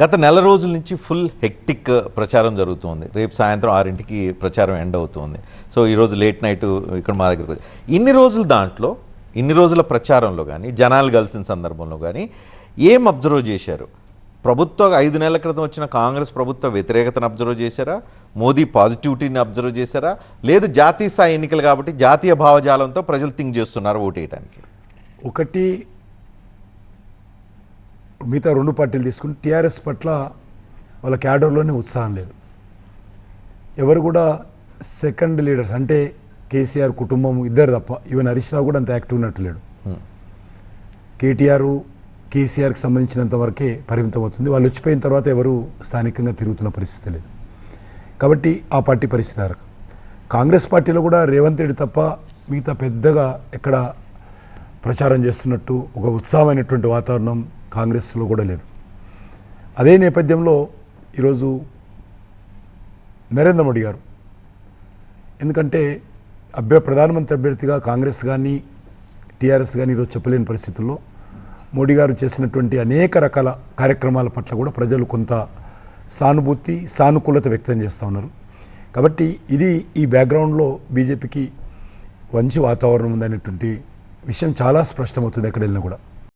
గత నెల రోజుల నుంచి ఫుల్ హెక్టిక్ ప్రచారం జరుగుతుంది. రేపు సాయంత్రం ఆరింటికి ప్రచారం ఎండ్ అవుతుంది. సో ఈరోజు లేట్ నైట్ ఇక్కడ మా దగ్గరకు ఇన్ని రోజులు దాంట్లో ఇన్ని రోజుల ప్రచారంలో కానీ జనాలు కలిసిన సందర్భంలో కానీ ఏం అబ్జర్వ్ చేశారు? ప్రభుత్వ ఐదు నెలల క్రితం వచ్చిన కాంగ్రెస్ ప్రభుత్వ వ్యతిరేకతను అబ్జర్వ్ చేశారా? మోదీ పాజిటివిటీని అబ్జర్వ్ చేశారా? లేదు జాతీయ స్థాయి ఎన్నికలు కాబట్టి జాతీయ భావజాలంతో ప్రజలు థింక్ చేస్తున్నారు ఓటేయడానికి ఒకటి మిగతా రెండు పార్టీలు తీసుకుని టీఆర్ఎస్ పట్ల వాళ్ళ క్యాడర్లోనే ఉత్సాహం లేదు. ఎవరు కూడా సెకండ్ లీడర్స్ అంటే కేసీఆర్ కుటుంబం ఇద్దరు తప్ప ఈవెన్ హరీష్ రావు కూడా అంత యాక్టివ్ ఉన్నట్టు లేడు. కేటీఆర్ కేసీఆర్కి సంబంధించినంత వరకే పరిమితం అవుతుంది. వాళ్ళు వచ్చిపోయిన తర్వాత ఎవరు స్థానికంగా తిరుగుతున్న పరిస్థితి లేదు. కాబట్టి ఆ పార్టీ పరిస్థితి ఆ రకం కాంగ్రెస్ పార్టీలో కూడా రేవంత్ రెడ్డి తప్ప మిగతా పెద్దగా ఎక్కడ ప్రచారం చేస్తున్నట్టు ఒక ఉత్సాహమైనటువంటి వాతావరణం కాంగ్రెస్లో కూడా లేదు. అదే నేపథ్యంలో ఈరోజు నరేంద్ర మోడీ గారు ఎందుకంటే అభ్య ప్రధానమంత్రి అభ్యర్థిగా కాంగ్రెస్ కానీ టీఆర్ఎస్ కానీ ఈరోజు చెప్పలేని పరిస్థితుల్లో మోడీ గారు చేసినటువంటి అనేక రకాల కార్యక్రమాల పట్ల కూడా ప్రజలు కొంత సానుభూతి సానుకూలత వ్యక్తం చేస్తూ ఉన్నారు. కాబట్టి ఇది ఈ బ్యాక్గ్రౌండ్లో బీజేపీకి మంచి వాతావరణం ఉందనేటువంటి విషయం చాలా స్పష్టమవుతుంది ఎక్కడ వెళ్ళినా కూడా.